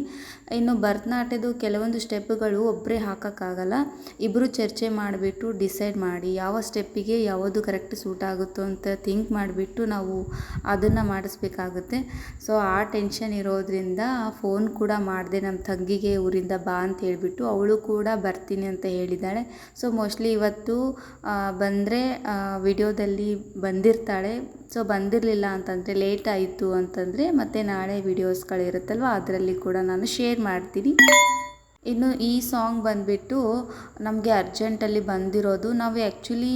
ಇನ್ನು ಭರತನಾಟ್ಯದ ಕೆಲವೊಂದು ಸ್ಟೆಪ್ಗಳು ಒಬ್ಬರೇ ಹಾಕೋಕ್ಕಾಗಲ್ಲ. ಇಬ್ಬರು ಚರ್ಚೆ ಮಾಡಿಬಿಟ್ಟು ಡಿಸೈಡ್ ಮಾಡಿ ಯಾವ ಸ್ಟೆಪ್ಪಿಗೆ ಯಾವುದು ಕರೆಕ್ಟ್ ಸೂಟ್ ಆಗುತ್ತೋ ಅಂತ ಥಿಂಕ್ ಮಾಡಿಬಿಟ್ಟು ನಾವು ಅದನ್ನು ಮಾಡಿಸ್ಬೇಕಾಗುತ್ತೆ. ಸೊ ಆ ಟೆನ್ಷನ್ ಇರೋದ್ರಿಂದ ಫೋನ್ ಕೂಡ ಮಾಡಿದೆ ನಮ್ಮ ತಂಗಿಗೆ ಊರಿಂದ ಬಾ ಅಂತ ಹೇಳಿಬಿಟ್ಟು ಅವಳು ಕೂಡ ಬರ್ತೀನಿ ಅಂತ ಹೇಳಿದ್ದಾಳೆ ಸೊ ಮೋಸ್ಟ್ಲಿ ಇವತ್ತು ಬಂದರೆ ವಿಡಿಯೋದಲ್ಲಿ ಬಂದಿರ್ತಾಳೆ. ಸೊ ಬಂದಿರಲಿಲ್ಲ ಅಂತಂದರೆ ಲೇಟ್ ಆಯಿತು ಅಂತಂದರೆ ಮತ್ತು ನಾಳೆ ವಿಡಿಯೋಸ್ಗಳಿರುತ್ತಲ್ವ ಅದರಲ್ಲಿ ಕೂಡ ನಾನು ಶೇರ್ ಮಾಡ್ತೀನಿ. ಇನ್ನು ಈ ಸಾಂಗ್ ಬಂದುಬಿಟ್ಟು ನಮಗೆ ಅರ್ಜೆಂಟಲ್ಲಿ ಬಂದಿರೋದು. ನಾವು ಆ್ಯಕ್ಚುಲಿ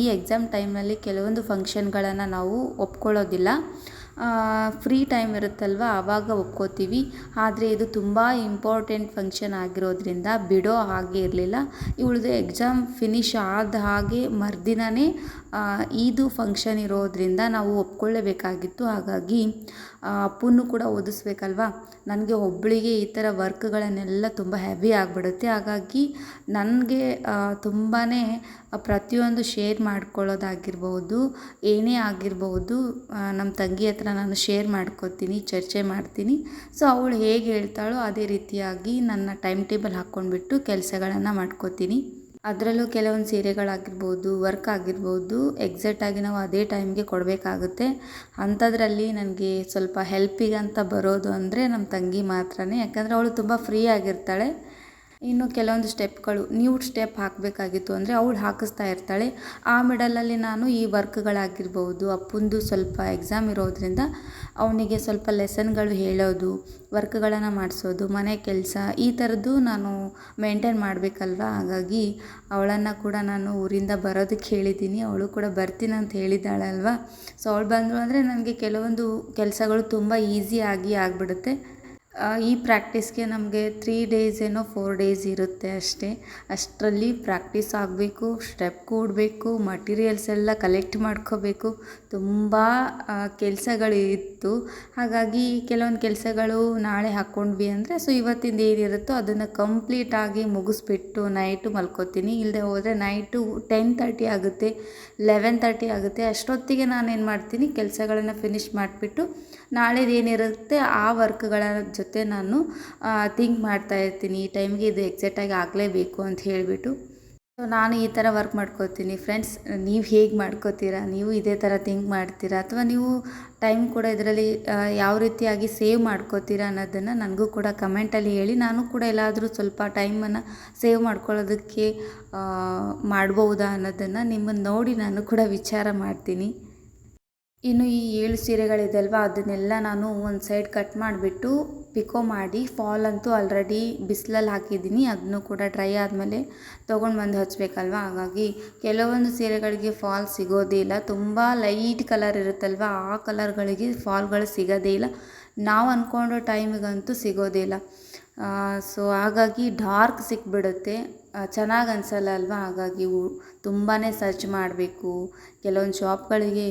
ಈ ಎಕ್ಸಾಮ್ ಟೈಮಲ್ಲಿ ಕೆಲವೊಂದು ಫಂಕ್ಷನ್ಗಳನ್ನು ನಾವು ಒಪ್ಕೊಳ್ಳೋದಿಲ್ಲ. ಫ್ರೀ ಟೈಮ್ ಇರುತ್ತಲ್ವ? ಆವಾಗ ಒಪ್ಕೋತೀವಿ. ಆದರೆ ಇದು ತುಂಬ ಇಂಪಾರ್ಟೆಂಟ್ ಫಂಕ್ಷನ್ ಆಗಿರೋದ್ರಿಂದ ಬಿಡೋ ಹಾಗೆ ಇರಲಿಲ್ಲ. ಇವಳದು ಎಕ್ಸಾಮ್ ಫಿನಿಶ್ ಆದ ಹಾಗೆ ಮರುದಿನವೇ ಇದು ಫಂಕ್ಷನ್ ಇರೋದರಿಂದ ನಾವು ಒಪ್ಕೊಳ್ಳೇಬೇಕಾಗಿತ್ತು. ಹಾಗಾಗಿ ಅಪ್ಪನ್ನು ಕೂಡ ಓದಿಸ್ಬೇಕಲ್ವಾ? ನನಗೆ ಒಬ್ಬಳಿಗೆ ಈ ಥರ ವರ್ಕ್ಗಳನ್ನೆಲ್ಲ ತುಂಬ ಹೆವಿ ಆಗಿಬಿಡುತ್ತೆ. ಹಾಗಾಗಿ, ನನಗೆ ತುಂಬಾ ಪ್ರತಿಯೊಂದು ಶೇರ್ ಮಾಡ್ಕೊಳ್ಳೋದಾಗಿರ್ಬೋದು, ಏನೇ ಆಗಿರ್ಬೋದು ನಮ್ಮ ತಂಗಿ ಹತ್ರ ನಾನು ಶೇರ್ ಮಾಡ್ಕೋತೀನಿ, ಚರ್ಚೆ ಮಾಡ್ತೀನಿ. ಸೊ ಅವಳು ಹೇಗೆ ಹೇಳ್ತಾಳೋ ಅದೇ ರೀತಿಯಾಗಿ ನನ್ನ ಟೈಮ್ ಟೇಬಲ್ ಹಾಕ್ಕೊಂಡ್ಬಿಟ್ಟು ಕೆಲಸಗಳನ್ನು ಮಾಡ್ಕೋತೀನಿ. ಅದರಲ್ಲೂ ಕೆಲವೊಂದು ಸೀರೆಗಳಾಗಿರ್ಬೋದು ವರ್ಕ್ ಆಗಿರ್ಬೋದು ಎಕ್ಸಾಕ್ಟಾಗಿ ನಾವು ಅದೇ ಟೈಮ್ಗೆ ಕೊಡಬೇಕಾಗುತ್ತೆ. ಅಂಥದ್ರಲ್ಲಿ ನನಗೆ ಸ್ವಲ್ಪ ಹೆಲ್ಪಿಗೆ ಅಂತ ಬರೋದು ಅಂದರೆ ನಮ್ಮ ತಂಗಿ ಮಾತ್ರನೇ. ಯಾಕಂದರೆ ಅವಳು ತುಂಬ ಫ್ರೀ ಆಗಿರ್ತಾಳೆ. ಇನ್ನು ಕೆಲವೊಂದು ಸ್ಟೆಪ್ಗಳು ನ್ಯೂ ಸ್ಟೆಪ್ ಹಾಕಬೇಕಾಗಿತ್ತು ಅಂದರೆ ಅವಳು ಹಾಕಿಸ್ತಾ ಇರ್ತಾಳೆ. ಆ ಮಿಡಲಲ್ಲಿ ನಾನು ಈ ವರ್ಕ್ಗಳಾಗಿರ್ಬೋದು ಅಪ್ಪಂದು ಸ್ವಲ್ಪ ಎಕ್ಸಾಮ್ ಇರೋದ್ರಿಂದ ಅವನಿಗೆ ಸ್ವಲ್ಪ ಲೆಸನ್ಗಳು ಹೇಳೋದು ವರ್ಕ್ಗಳನ್ನು ಮಾಡಿಸೋದು, ಮನೆ ಕೆಲಸ ಈ ಥರದ್ದು ನಾನು ಮೇಂಟೈನ್ ಮಾಡಬೇಕಲ್ವ? ಹಾಗಾಗಿ ಅವಳನ್ನು ಕೂಡ ನಾನು ಊರಿಂದ ಬರೋದಕ್ಕೆ ಹೇಳಿದ್ದೀನಿ. ಅವಳು ಕೂಡ ಬರ್ತೀನಿ ಅಂತ ಹೇಳಿದ್ದಾಳೆ ಅಲ್ವಾ ಸೊ ಅವಳು ಬಂದಳು ಅಂದರೆ ನನಗೆ ಕೆಲವೊಂದು ಕೆಲಸಗಳು ತುಂಬ ಈಸಿಯಾಗಿ ಆಗಿಬಿಡುತ್ತೆ. ಈ ಪ್ರಾಕ್ಟೀಸ್ಗೆ ನಮಗೆ ತ್ರೀ ಡೇಸ್ ಏನೋ ಫೋರ್ ಡೇಸ್ ಇರುತ್ತೆ ಅಷ್ಟೇ. ಅಷ್ಟರಲ್ಲಿ ಪ್ರಾಕ್ಟೀಸ್ ಆಗಬೇಕು ಸ್ಟೆಪ್ ಕೂಡಬೇಕು ಮಟೀರಿಯಲ್ಸ್ ಎಲ್ಲ ಕಲೆಕ್ಟ್ ಮಾಡ್ಕೋಬೇಕು. ತುಂಬ ಕೆಲಸಗಳು ಇತ್ತು ಹಾಗಾಗಿ ಕೆಲವೊಂದು ಕೆಲಸಗಳು ನಾಳೆ ಹಾಕ್ಕೊಂಡ್ವಿ ಅಂದರೆ ಸೊ ಇವತ್ತಿಂದ ಏನಿರುತ್ತೋ ಅದನ್ನು ಕಂಪ್ಲೀಟಾಗಿ ಮುಗಿಸ್ಬಿಟ್ಟು ನೈಟು ಮಲ್ಕೋತೀನಿ. ಇಲ್ಲದೆ ಹೋದರೆ ನೈಟು ಟೆನ್ ತರ್ಟಿ ಆಗುತ್ತೆ ಲೆವೆನ್ ತರ್ಟಿ ಆಗುತ್ತೆ. ಅಷ್ಟೊತ್ತಿಗೆ ನಾನು ಏನು ಮಾಡ್ತೀನಿ, ಕೆಲಸಗಳನ್ನು ಫಿನಿಷ್ ಮಾಡಿಬಿಟ್ಟು ನಾಳೆದೇನಿರುತ್ತೆ ಆ ವರ್ಕ್ಗಳ ಜೊತೆ ನಾನು ಥಿಂಕ್ ಮಾಡ್ತಾ ಇರ್ತೀನಿ. ಈ ಟೈಮ್ಗೆ ಇದು ಎಕ್ಸಾಕ್ಟಾಗಿ ಆಗಲೇಬೇಕು ಅಂತ ಹೇಳಿಬಿಟ್ಟು. ಸೊ ನಾನು ಈ ಥರ ವರ್ಕ್ ಮಾಡ್ಕೋತೀನಿ ಫ್ರೆಂಡ್ಸ್ ನೀವು ಹೇಗೆ ಮಾಡ್ಕೋತೀರಾ? ನೀವು ಇದೇ ಥರ ಥಿಂಕ್ ಮಾಡ್ತೀರಾ? ಅಥವಾ ನೀವು ಟೈಮ್ ಕೂಡ ಇದರಲ್ಲಿ ಯಾವ ರೀತಿಯಾಗಿ ಸೇವ್ ಮಾಡ್ಕೋತೀರಾ ಅನ್ನೋದನ್ನು ನನಗೂ ಕೂಡ ಕಮೆಂಟಲ್ಲಿ ಹೇಳಿ. ನಾನು ಕೂಡ ಎಲ್ಲಾದರೂ ಸ್ವಲ್ಪ ಟೈಮನ್ನು ಸೇವ್ ಮಾಡ್ಕೊಳ್ಳೋದಕ್ಕೆ ಮಾಡ್ಬೋದಾ ಅನ್ನೋದನ್ನು ನಿಮ್ಮನ್ನು ನೋಡಿ ನಾನು ಕೂಡ ವಿಚಾರ ಮಾಡ್ತೀನಿ. ಇನ್ನು ಈ ಏಳು ಸೀರೆಗಳಿದೆಯಲ್ವ ಅದನ್ನೆಲ್ಲ ನಾನು ಒಂದು ಸೈಡ್ ಕಟ್ ಮಾಡಿಬಿಟ್ಟು ಪಿಕೋ ಮಾಡಿ, ಫಾಲ್ ಅಂತೂ ಆಲ್ರೆಡಿ ಬಿಸಿಲಲ್ಲಿ ಹಾಕಿದ್ದೀನಿ. ಅದನ್ನು ಕೂಡ ಡ್ರೈ ಆದಮೇಲೆ ತೊಗೊಂಡು ಬಂದು ಹಚ್ಚಬೇಕಲ್ವ ಹಾಗಾಗಿ ಕೆಲವೊಂದು ಸೀರೆಗಳಿಗೆ ಫಾಲ್ ಸಿಗೋದೇ ಇಲ್ಲ. ತುಂಬ ಲೈಟ್ ಕಲರ್ ಇರುತ್ತಲ್ವ? ಆ ಕಲರ್ಗಳಿಗೆ ಫಾಲ್ಗಳು ಸಿಗೋದೇ ಇಲ್ಲ. ನಾವು ಅಂದ್ಕೊಂಡೋ ಟೈಮಿಗಂತೂ ಸಿಗೋದೇ ಇಲ್ಲ. ಸೊ ಹಾಗಾಗಿ ಡಾರ್ಕ್ ಸಿಕ್ಬಿಡುತ್ತೆ. ಚೆನ್ನಾಗಿ ಅನಿಸಲ್ಲ ಅಲ್ವಾ? ಹಾಗಾಗಿ ತುಂಬಾ ಸರ್ಚ್ ಮಾಡಬೇಕು. ಕೆಲವೊಂದು ಶಾಪ್ಗಳಿಗೆ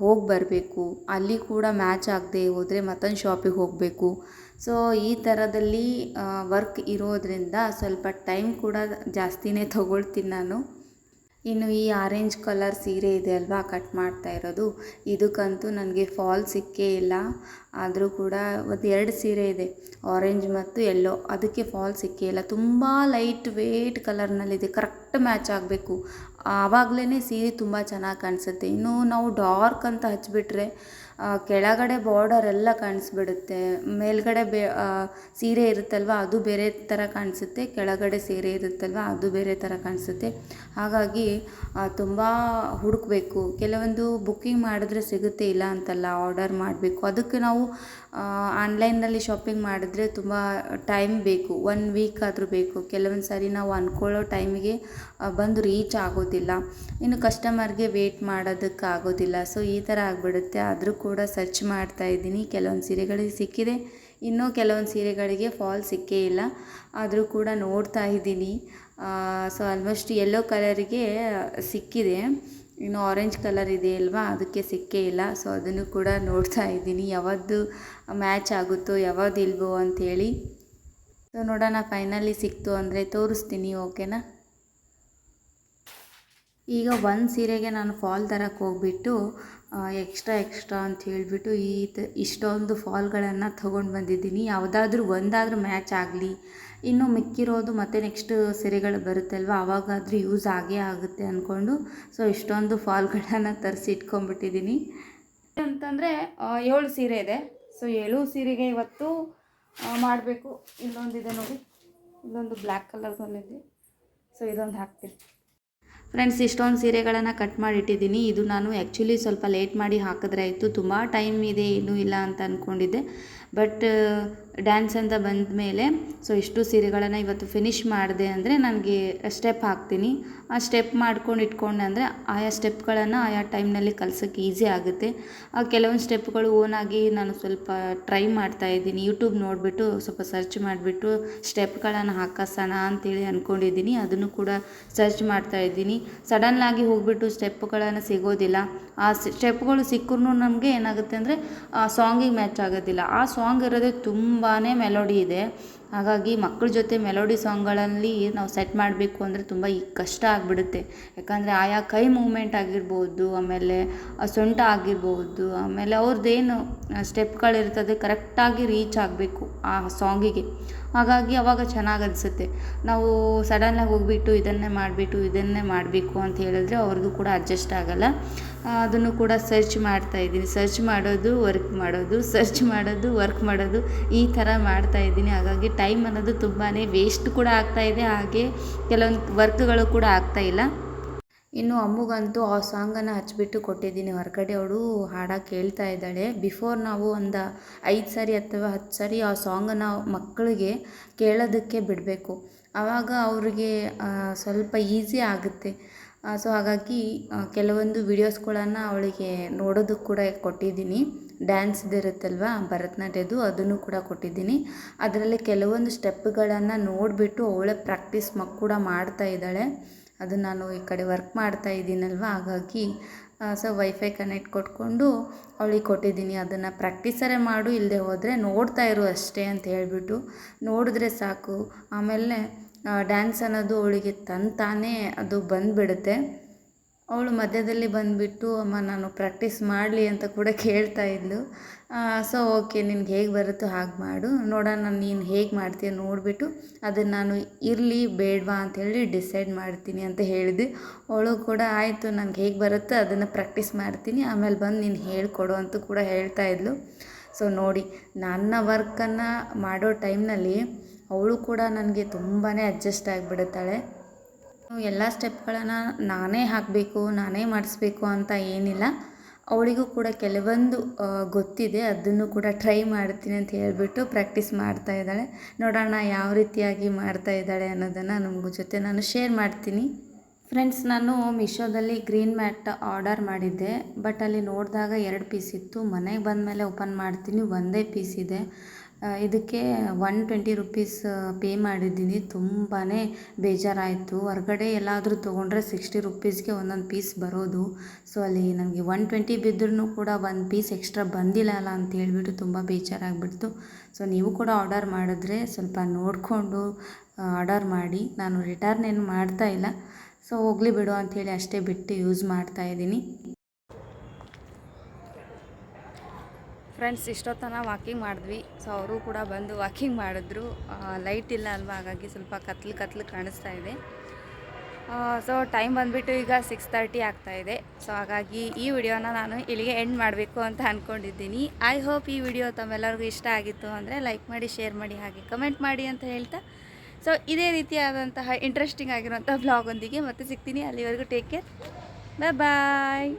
ಹೋಗಿ ಬರಬೇಕು. ಅಲ್ಲಿ ಕೂಡ ಮ್ಯಾಚ್ ಆಗದೆ ಹೋದರೆ ಮತ್ತೊಂದು ಶಾಪಿಗೆ ಹೋಗಬೇಕು. ಸೊ ಈ ಥರದಲ್ಲಿ ವರ್ಕ್ ಇರೋದರಿಂದ ಸ್ವಲ್ಪ ಟೈಮ್ ಕೂಡ ಜಾಸ್ತಿನೇ ತೊಗೊಳ್ತೀನಿ ನಾನು. ಇನ್ನು ಈ ಆರೆಂಜ್ ಕಲರ್ ಸೀರೆ ಇದೆ ಅಲ್ವಾ ಕಟ್ ಮಾಡ್ತಾ ಇರೋದು. ಇದಕ್ಕಂತೂ ನನಗೆ ಫಾಲ್ ಸಿಕ್ಕೇ ಇಲ್ಲ. ಆದರೂ ಕೂಡ ಒಂದು ಎರಡು ಸೀರೆ ಇದೆ. ಆರೆಂಜ್ ಮತ್ತು ಎಲ್ಲೋ ಅದಕ್ಕೆ ಫಾಲ್ ಸಿಕ್ಕೇ ಇಲ್ಲ. ತುಂಬ ಲೈಟ್ ವೇಟ್ ಕಲರ್ನಲ್ಲಿದೆ ಕರೆಕ್ಟ್ ಮ್ಯಾಚ್ ಆಗಬೇಕು. ಆವಾಗಲೇ ಸೀರೆ ತುಂಬ ಚೆನ್ನಾಗಿ ಕಾಣಿಸುತ್ತೆ. ಇನ್ನು ನಾವು ಡಾರ್ಕ್ ಅಂತ ಹಚ್ಚಿಬಿಟ್ರೆ ಕೆಳಗಡೆ ಬಾರ್ಡರ್ ಎಲ್ಲ ಕಾಣಿಸ್ಬಿಡುತ್ತೆ. ಮೇಲ್ಗಡೆ ಬೆ ಸೀರೆ ಇರುತ್ತಲ್ವ, ಅದು ಬೇರೆ ಥರ ಕಾಣಿಸುತ್ತೆ. ಕೆಳಗಡೆ ಸೀರೆ ಇರುತ್ತಲ್ವ, ಅದು ಬೇರೆ ಥರ ಕಾಣಿಸುತ್ತೆ. ಹಾಗಾಗಿ ತುಂಬ ಹುಡುಕಬೇಕು. ಕೆಲವೊಂದು ಬುಕ್ಕಿಂಗ್ ಮಾಡಿದ್ರೆ ಸಿಗುತ್ತೆ, ಇಲ್ಲ ಅಂತಲ್ಲ, ಆರ್ಡರ್ ಮಾಡಬೇಕು. ಅದಕ್ಕೆ ನಾವು ಆನ್ಲೈನ್ನಲ್ಲಿ ಶಾಪಿಂಗ್ ಮಾಡಿದ್ರೆ ತುಂಬ ಟೈಮ್ ಬೇಕು. ಒನ್ ವೀಕ್ ಆದರೂ ಬೇಕು. ಕೆಲವೊಂದು ಸಾರಿ ನಾವು ಅಂದ್ಕೊಳ್ಳೋ ಟೈಮಿಗೆ ಬಂದು ರೀಚ್ ಆಗೋದಿಲ್ಲ. ಇನ್ನು ಕಸ್ಟಮರ್ಗೆ ವೇಟ್ ಮಾಡೋದಕ್ಕೆ ಆಗೋದಿಲ್ಲ. ಸೊ ಈ ಥರ ಆಗಿಬಿಡುತ್ತೆ. ಆದರೂ ಕೂಡ ಸರ್ಚ್ ಮಾಡ್ತಾ ಇದ್ದೀನಿ. ಕೆಲವೊಂದು ಸೀರೆಗಳಿಗೆ ಸಿಕ್ಕಿದೆ. ಇನ್ನೂ ಕೆಲವೊಂದು ಸೀರೆಗಳಿಗೆ ಫಾಲ್ ಸಿಕ್ಕೇ ಇಲ್ಲ. ಆದರೂ ಕೂಡ ನೋಡ್ತಾ ಇದ್ದೀನಿ. ಸೊ ಆಲ್ಮೋಸ್ಟ್ ಎಲ್ಲೋ ಕಲರಿಗೆ ಸಿಕ್ಕಿದೆ. ಇನ್ನು ಆರೆಂಜ್ ಕಲರ್ ಇದೆ ಅಲ್ವಾ? ಅದಕ್ಕೆ ಸಿಕ್ಕೇ ಇಲ್ಲ. ಸೊ ಅದನ್ನು ಕೂಡ ನೋಡ್ತಾ ಇದ್ದೀನಿ. ಯಾವುದು ಮ್ಯಾಚ್ ಆಗುತ್ತೋ ಯಾವಾಗ ಇಲ್ವೋ ಅಂಥೇಳಿ ಸೊ ನೋಡೋಣ. ಫೈನಲಿ ಸಿಕ್ತು ಅಂದರೆ ತೋರಿಸ್ತೀನಿ ಓಕೆನಾ ಈಗ ಒಂದು ಸೀರೆಗೆ ನಾನು ಫಾಲ್ ತರಕ್ಕೆ ಹೋಗ್ಬಿಟ್ಟು ಎಕ್ಸ್ಟ್ರಾ ಎಕ್ಸ್ಟ್ರಾ ಅಂತ ಹೇಳಿಬಿಟ್ಟು ಈ ತ, ಇಷ್ಟೊಂದು ಫಾಲ್ಗಳನ್ನು ತೊಗೊಂಡು ಬಂದಿದ್ದೀನಿ. ಯಾವುದಾದ್ರೂ ಒಂದಾದರೂ ಮ್ಯಾಚ್ ಆಗಲಿ. ಇನ್ನು ಮಿಕ್ಕಿರೋದು ಮತ್ತು ನೆಕ್ಸ್ಟ್ ಸೀರೆಗಳು ಬರುತ್ತಲ್ವ ಆವಾಗಾದರೂ ಯೂಸ್ ಆಗೇ ಆಗುತ್ತೆ ಅಂದ್ಕೊಂಡು ಸೊ ಇಷ್ಟೊಂದು ಫಾಲ್ಗಳನ್ನು ತರಿಸಿ ಇಟ್ಕೊಂಡ್ಬಿಟ್ಟಿದ್ದೀನಿ. ಅಂತಂದರೆ ಏಳು ಸೀರೆ ಇದೆ. ಸೊ ಏಳು ಸೀರೆಗೆ ಇವತ್ತು ಮಾಡಬೇಕು. ಇಲ್ಲೊಂದಿದೆ ನೋಡಿ. ಇಲ್ಲೊಂದು ಬ್ಲ್ಯಾಕ್ ಕಲರ್ದೊಂದಿದೆ ಸೊ ಇದೊಂದು ಹಾಕ್ತೀನಿ. ಫ್ರೆಂಡ್ಸ್ ಇಷ್ಟೊಂದು ಸೀರೆಗಳನ್ನು ಕಟ್ ಮಾಡಿ ಇಟ್ಟಿದ್ದೀನಿ ಇದು ನಾನು ಆ್ಯಕ್ಚುಲಿ ಸ್ವಲ್ಪ ಲೇಟ್ ಮಾಡಿ ಹಾಕಿದ್ರೆ ಆಯಿತು. ತುಂಬ ಟೈಮ್ ಇದೆ ಏನೂ ಇಲ್ಲ ಅಂತ ಅಂದ್ಕೊಂಡಿದ್ದೆ ಬಟ್ ಡ್ಯಾನ್ಸ್ ಅಂತ ಬಂದ ಮೇಲೆ ಸೊ ಇಷ್ಟು ಸೀರೆಗಳನ್ನು ಇವತ್ತು ಫಿನಿಶ್ ಮಾಡಿದೆ ಅಂದರೆ ನನಗೆ ಸ್ಟೆಪ್ ಹಾಕ್ತೀನಿ. ಆ ಸ್ಟೆಪ್ ಮಾಡ್ಕೊಂಡು ಇಟ್ಕೊಂಡೆ ಅಂದರೆ ಆಯಾ ಸ್ಟೆಪ್ಗಳನ್ನು ಆಯಾ ಟೈಮ್ನಲ್ಲಿ ಕಲ್ಸೋಕ್ಕೆ ಈಸಿ ಆಗುತ್ತೆ. ಆ ಕೆಲವೊಂದು ಸ್ಟೆಪ್ಗಳು ಓನಾಗಿ ನಾನು ಸ್ವಲ್ಪ ಟ್ರೈ ಮಾಡ್ತಾ ಇದ್ದೀನಿ. ಯೂಟ್ಯೂಬ್ ನೋಡಿಬಿಟ್ಟು, ಸ್ವಲ್ಪ ಸರ್ಚ್ ಮಾಡಿಬಿಟ್ಟು ಸ್ಟೆಪ್ಗಳನ್ನು ಹಾಕಿಸೋಣ ಅಂತೇಳಿ ಅಂದ್ಕೊಂಡಿದ್ದೀನಿ ಅದನ್ನು ಕೂಡ ಸರ್ಚ್ ಮಾಡ್ತಾ ಇದ್ದೀನಿ. ಸಡನ್ನಾಗಿ ಹೋಗ್ಬಿಟ್ಟು ಸ್ಟೆಪ್ಗಳನ್ನು ಸಿಗೋದಿಲ್ಲ. ಆ ಸ್ಟೆಪ್ಗಳು ಸಿಕ್ಕರೂ ನಮಗೆ ಏನಾಗುತ್ತೆ ಅಂದರೆ, ಆ ಸಾಂಗಿಗೆ ಮ್ಯಾಚ್ ಆಗೋದಿಲ್ಲ. ಆ ಸಾಂಗ್ ಇರೋದೇ ತುಂಬಾ ಮೆಲೋಡಿ ಇದೆ. ಹಾಗಾಗಿ ಮಕ್ಕಳ ಜೊತೆ ಮೆಲೋಡಿ ಸಾಂಗ್ಗಳಲ್ಲಿ ನಾವು ಸೆಟ್ ಮಾಡಬೇಕು ಅಂದರೆ ತುಂಬ ಕಷ್ಟ ಆಗಿಬಿಡುತ್ತೆ. ಯಾಕಂದರೆ ಆಯಾ ಕೈ ಮೂಮೆಂಟ್ ಆಗಿರ್ಬೋದು, ಆಮೇಲೆ ಸೊಂಟ ಆಗಿರ್ಬೋದು, ಆಮೇಲೆ ಅವ್ರದ್ದೇನು ಸ್ಟೆಪ್ಗಳಿರ್ತದೆ ಕರೆಕ್ಟಾಗಿ ರೀಚ್ ಆಗಬೇಕು ಆ ಸಾಂಗಿಗೆ ಹಾಗಾಗಿ ಅವಾಗ ಚೆನ್ನಾಗಿ ಅನಿಸುತ್ತೆ. ನಾವು ಸಡನ್ನಾಗಿ ಹೋಗ್ಬಿಟ್ಟು ಇದನ್ನೇ ಮಾಡಿಬಿಟ್ಟು, ಇದನ್ನೇ ಮಾಡಬೇಕು ಅಂತ ಹೇಳಿದ್ರೆ ಅವ್ರಿಗೂ ಕೂಡ ಅಡ್ಜಸ್ಟ್ ಆಗೋಲ್ಲ. ಅದನ್ನು ಕೂಡ ಸರ್ಚ್ ಮಾಡ್ತಾ ಇದ್ದೀನಿ. ಸರ್ಚ್ ಮಾಡೋದು ವರ್ಕ್ ಮಾಡೋದು ಸರ್ಚ್ ಮಾಡೋದು ವರ್ಕ್ ಮಾಡೋದು, ಈ ಥರ ಮಾಡ್ತಾ ಇದ್ದೀನಿ. ಹಾಗಾಗಿ ಟೈಮ್ ಅನ್ನೋದು ತುಂಬಾ ವೇಸ್ಟ್ ಕೂಡ ಆಗ್ತಾ ಇದೆ. ಹಾಗೆ ಕೆಲವೊಂದು ವರ್ಕ್ಗಳು ಕೂಡ ಆಗ್ತಾ ಇಲ್ಲ. ಇನ್ನು ಅಮ್ಮಗಂತೂ ಆ ಸಾಂಗನ್ನು ಹಚ್ಚಿಬಿಟ್ಟು ಕೊಟ್ಟಿದ್ದೀನಿ. ಹೊರಗಡೆ ಅವಳು ಹಾಡಾಗಿ ಕೇಳ್ತಾ ಇದ್ದಾಳೆ. ಬಿಫೋರ್ ನಾವು ಒಂದು ಐದು ಸಾರಿ ಅಥವಾ ಹತ್ತು ಸಾರಿ ಆ ಸಾಂಗನ್ನು ಮಕ್ಕಳಿಗೆ ಕೇಳೋದಕ್ಕೆ ಬಿಡಬೇಕು. ಆವಾಗ ಅವ್ರಿಗೆ ಸ್ವಲ್ಪ ಈಸಿ ಆಗುತ್ತೆ. ಸೊ ಹಾಗಾಗಿ ಕೆಲವೊಂದು ವೀಡಿಯೋಸ್ಗಳನ್ನು ಅವಳಿಗೆ ನೋಡೋದಕ್ಕೆ ಕೂಡ ಕೊಟ್ಟಿದ್ದೀನಿ. ಡ್ಯಾನ್ಸ್ದು ಇರುತ್ತಲ್ವ, ಭರತನಾಟ್ಯದ್ದು ಅದನ್ನು ಕೂಡ ಕೊಟ್ಟಿದ್ದೀನಿ. ಅದರಲ್ಲಿ ಕೆಲವೊಂದು ಸ್ಟೆಪ್ಗಳನ್ನು ನೋಡಿಬಿಟ್ಟು ಅವಳೇ ಪ್ರಾಕ್ಟೀಸ್ ಮಕ್, ಕೂಡ ಮಾಡ್ತಾ ಇದ್ದಾಳೆ. ಅದು ನಾನು ಈ ಕಡೆ ವರ್ಕ್ ಮಾಡ್ತಾ ಇದ್ದೀನಲ್ವ? ಹಾಗಾಗಿ ಸೊ ವೈಫೈ ಕನೆಕ್ಟ್ ಕೊಟ್ಕೊಂಡು ಅವಳಿಗೆ ಕೊಟ್ಟಿದ್ದೀನಿ. ಅದನ್ನು ಪ್ರಾಕ್ಟೀಸರೇ ಮಾಡು ಇಲ್ಲದೆ ಹೋದರೆ ನೋಡ್ತಾ ಇರು ಅಷ್ಟೇ ಅಂತ ಹೇಳಿಬಿಟ್ಟು. ನೋಡಿದ್ರೆ ಸಾಕು. ಆಮೇಲೆ ಡ್ಯಾನ್ಸ್ ಅನ್ನೋದು ಅವಳಿಗೆ ತಂತಾನೇ ತಾನೇ ಅದು ಬಂದುಬಿಡುತ್ತೆ. ಅವಳು ಮಧ್ಯದಲ್ಲಿ ಬಂದುಬಿಟ್ಟು, ಅಮ್ಮ, ನಾನು ಪ್ರಾಕ್ಟೀಸ್ ಮಾಡಲಿ ಅಂತ ಕೂಡ ಕೇಳ್ತಾ ಇದ್ಲು. ಸೊ ಓಕೆ ನಿನಗೆ ಹೇಗೆ ಬರುತ್ತೋ ಹಾಗೆ ಮಾಡು. ನೋಡೋಣ ನೀನು ಹೇಗೆ ಮಾಡ್ತೀಯ ನೋಡಿಬಿಟ್ಟು ಅದನ್ನು ನಾನು ಇರಲಿ ಬೇಡವಾ ಅಂತೇಳಿ ಡಿಸೈಡ್ ಮಾಡ್ತೀನಿ ಅಂತ ಹೇಳಿದೆ ಅವಳು ಕೂಡ, ಆಯಿತು ನನಗೆ ಹೇಗೆ ಬರುತ್ತೋ ಅದನ್ನು ಪ್ರಾಕ್ಟೀಸ್ ಮಾಡ್ತೀನಿ. ಆಮೇಲೆ ಬಂದು ನೀನು ಹೇಳ್ಕೊಡು ಅಂತ ಕೂಡ ಹೇಳ್ತಾ ಇದ್ಲು. ಸೊ ನೋಡಿ, ನನ್ನ ವರ್ಕನ್ನು ಮಾಡೋ ಟೈಮ್ನಲ್ಲಿ ಅವಳು ಕೂಡ ನನಗೆ ತುಂಬಾ ಅಡ್ಜಸ್ಟ್ ಆಗಿಬಿಡುತ್ತಾಳೆ. ಎಲ್ಲ ಸ್ಟೆಪ್ಗಳನ್ನು ನಾನೇ ಹಾಕಬೇಕು, ನಾನೇ ಮಾಡಿಸ್ಬೇಕು ಅಂತ ಏನಿಲ್ಲ. ಅವಳಿಗೂ ಕೂಡ ಕೆಲವೊಂದು ಗೊತ್ತಿದೆ. ಅದನ್ನು ಕೂಡ ಟ್ರೈ ಮಾಡ್ತೀನಿ ಅಂತ ಹೇಳಿಬಿಟ್ಟು ಪ್ರಾಕ್ಟೀಸ್ ಮಾಡ್ತಾ ಇದ್ದಾಳೆ. ನೋಡೋಣ ಯಾವ ರೀತಿಯಾಗಿ ಮಾಡ್ತಾ ಇದ್ದಾಳೆ ಅನ್ನೋದನ್ನು ನಮ್ಮ ಜೊತೆ ನಾನು ಶೇರ್ ಮಾಡ್ತೀನಿ. ಫ್ರೆಂಡ್ಸ್ ನಾನು ಮಿಶೋದಲ್ಲಿ ಗ್ರೀನ್ ಮ್ಯಾಟ್ ಆರ್ಡರ್ ಮಾಡಿದ್ದೆ. ಬಟ್ ಅಲ್ಲಿ ನೋಡಿದಾಗ ಎರಡು ಪೀಸ್ ಇತ್ತು. ಮನೆಗೆ ಬಂದ ಮೇಲೆ ಓಪನ್ ಮಾಡ್ತೀನಿ. ಒಂದೇ ಪೀಸ್ ಇದೆ. ಇದಕ್ಕೆ ಒನ್ ಟ್ವೆಂಟಿ ರುಪೀಸ್ ಪೇ ಮಾಡಿದ್ದೀನಿ. ತುಂಬಾ ಬೇಜಾರಾಯಿತು. ಹೊರಗಡೆ ಎಲ್ಲಾದರೂ ತೊಗೊಂಡ್ರೆ ಸಿಕ್ಸ್ಟಿ ರುಪೀಸ್ಗೆ ಒಂದೊಂದು ಪೀಸ್ ಬರೋದು. ಸೊ ಅಲ್ಲಿ ನನಗೆ ಒನ್ ಟ್ವೆಂಟಿ ಬಿದ್ದರೂ ಕೂಡ ಒಂದು ಪೀಸ್ ಎಕ್ಸ್ಟ್ರಾ ಬಂದಿಲ್ಲ ಅಲ್ಲ ಅಂತ ಹೇಳಿಬಿಟ್ಟು ತುಂಬ ಬೇಜಾರಾಗ್ಬಿಡ್ತು. ಸೊ ನೀವು ಕೂಡ ಆರ್ಡರ್ ಮಾಡಿದ್ರೆ ಸ್ವಲ್ಪ ನೋಡಿಕೊಂಡು ಆರ್ಡರ್ ಮಾಡಿ. ನಾನು ರಿಟರ್ನ್ ಏನು ಮಾಡ್ತಾ ಇಲ್ಲ. ಸೊ ಹೋಗಲಿ ಬಿಡು ಅಂಥೇಳಿ ಅಷ್ಟೇ ಬಿಟ್ಟು ಯೂಸ್ ಮಾಡ್ತಾ ಇದ್ದೀನಿ. ಫ್ರೆಂಡ್ಸ್, ಇಷ್ಟೊತ್ತನ ವಾಕಿಂಗ್ ಮಾಡಿದ್ವಿ. ಸೊ ಅವರು ಕೂಡ ಬಂದು ವಾಕಿಂಗ್ ಮಾಡಿದ್ರು. ಲೈಟ್ ಇಲ್ಲ ಅಲ್ವಾ? ಹಾಗಾಗಿ ಸ್ವಲ್ಪ ಕತ್ಲು ಕತ್ಲು ಕಾಣಿಸ್ತಾ ಇದೆ. ಸೊ ಟೈಮ್ ಬಂದುಬಿಟ್ಟು ಈಗ ಸಿಕ್ಸ್ ತರ್ಟಿ ಆಗ್ತಾಯಿದೆ ಸೊ ಹಾಗಾಗಿ ಈ ವಿಡಿಯೋನ ನಾನು ಇಲ್ಲಿಗೆ ಎಂಡ್ ಮಾಡಬೇಕು ಅಂತ ಅಂದ್ಕೊಂಡಿದ್ದೀನಿ ಐ ಹೋಪ್ ಈ ವಿಡಿಯೋ ತಮ್ಮೆಲ್ಲರಿಗೂ ಇಷ್ಟ ಆಗಿತ್ತು ಅಂದರೆ ಲೈಕ್ ಮಾಡಿ ಶೇರ್ ಮಾಡಿ, ಹಾಗೆ ಕಮೆಂಟ್ ಮಾಡಿ ಅಂತ ಹೇಳ್ತಾ. ಸೊ ಇದೇ ರೀತಿಯಾದಂತಹ ಇಂಟ್ರೆಸ್ಟಿಂಗ್ ಆಗಿರುವಂಥ ಬ್ಲಾಗೊಂದಿಗೆ ಮತ್ತೆ ಸಿಗ್ತೀನಿ. ಅಲ್ಲಿವರೆಗೂ ಟೇಕ್ ಕೇರ್ ಬಾಯ್ ಬಾಯ್